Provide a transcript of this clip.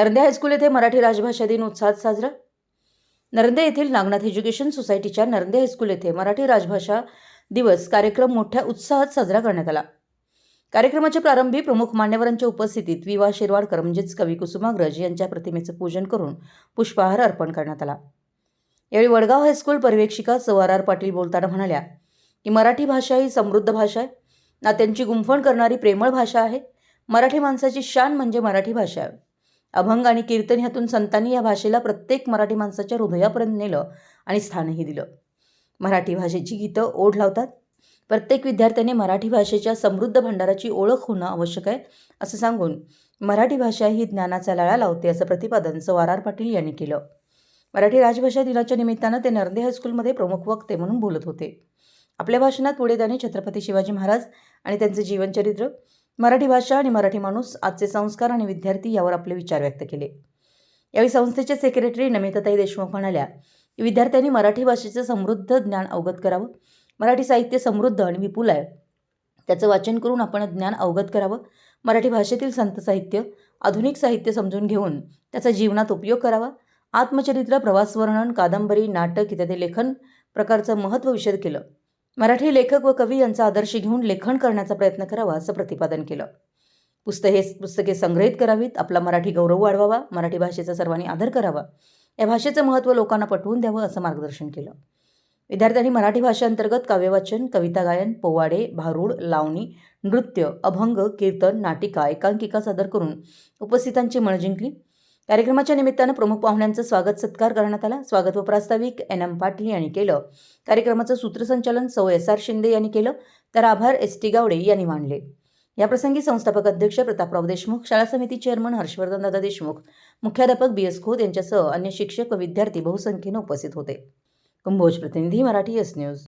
Narande high school येथे मराठी राजभाषा दिन उत्साहात साजरा. नरंदे येथील नागनाथ एज्युकेशन सोसायटीच्या नरंदे हायस्कूल येथे मराठी राजभाषा दिवस कार्यक्रम मोठ्या उत्साहात साजरा करण्यात आला. कार्यक्रमाच्या प्रारंभी प्रमुख मान्यवरांच्या उपस्थितीत विवा शिरवाडकर म्हणजेच कवी कुसुमाग्रज यांच्या प्रतिमेचं पूजन करून पुष्पहार अर्पण करण्यात आला. यावेळी वडगाव हायस्कूल पर्यवेक्षिका सवारार पाटील बोलताना म्हणाल्या की मराठी भाषा ही समृद्ध भाषा आहे. नात्यांची गुंफण करणारी प्रेमळ भाषा आहे. मराठी माणसाची शान म्हणजे मराठी भाषा आहे. अभंग आणि कीर्तन ह्यातून संतांनी या भाषेला प्रत्येक मराठी माणसाच्या हृदयापर्यंत नेलं आणि स्थानही दिलं. मराठी भाषेची गीतं ओढ लावतात. प्रत्येक विद्यार्थ्याने मराठी भाषेच्या समृद्ध भंडाराची ओळख होणं आवश्यक आहे असं सांगून मराठी भाषा ही ज्ञानाचा लळा लावते असं प्रतिपादन सवारार पाटील यांनी केलं. मराठी राजभाषा दिनाच्या निमित्तानं ते नर्दे हायस्कूलमध्ये प्रमुख वक्ते म्हणून बोलत होते. आपल्या भाषणात पुढे त्यांनी छत्रपती शिवाजी महाराज आणि त्यांचं जीवनचरित्र मराठी भाषा आणि मराठी माणूस आजचे संस्कार आणि विद्यार्थी यावर आपले विचार व्यक्त केले. यावेळी संस्थेचे सेक्रेटरी नमिताताई देशमुख म्हणाल्या की विद्यार्थ्यांनी मराठी भाषेचं समृद्ध ज्ञान अवगत करावं. मराठी साहित्य समृद्ध आणि विपुल आहे. त्याचं वाचन करून आपण ज्ञान अवगत करावं. मराठी भाषेतील संत साहित्य आधुनिक साहित्य समजून घेऊन त्याचा जीवनात उपयोग करावा. आत्मचरित्र प्रवासवर्णन कादंबरी नाटक इत्यादी लेखन प्रकारचं महत्त्व विषद केलं. मराठी लेखक व कवी यांचा आदर्श घेऊन लेखन करण्याचा प्रयत्न करावा असं प्रतिपादन केलं. पुस्तके पुस्तके संग्रहित करावीत आपला मराठी गौरव वाढवावा मराठी भाषेचा सर्वांनी आदर करावा या भाषेचं महत्त्व लोकांना पटवून द्यावं असं मार्गदर्शन केलं. विद्यार्थ्यांनी मराठी भाषेअंतर्गत काव्यवाचन कविता गायन पोवाडे भारूड लावणी नृत्य अभंग कीर्तन नाटिका एकांकिका सादर करून उपस्थितांची मन जिंकली. कार्यक्रमाच्या निमित्तानं प्रमुख पाहुण्यांचं स्वागत सत्कार करण्यात आला. स्वागत व प्रास्ताविक एन एम पाटील यांनी केलं. कार्यक्रमाचं सूत्रसंचालन सौ एस आर शिंदे यांनी केलं. तर आभार एस टी गावडे यांनी मानले. याप्रसंगी संस्थापक अध्यक्ष प्रतापराव देशमुख शाळा समिती चेअरमन हर्षवर्धन दादा देशमुख मुख्याध्यापक बी एस खोत यांच्यासह अन्य शिक्षक व विद्यार्थी बहुसंख्येनं उपस्थित होते. कुंभोज प्रतिनिधी मराठी एस न्यूज.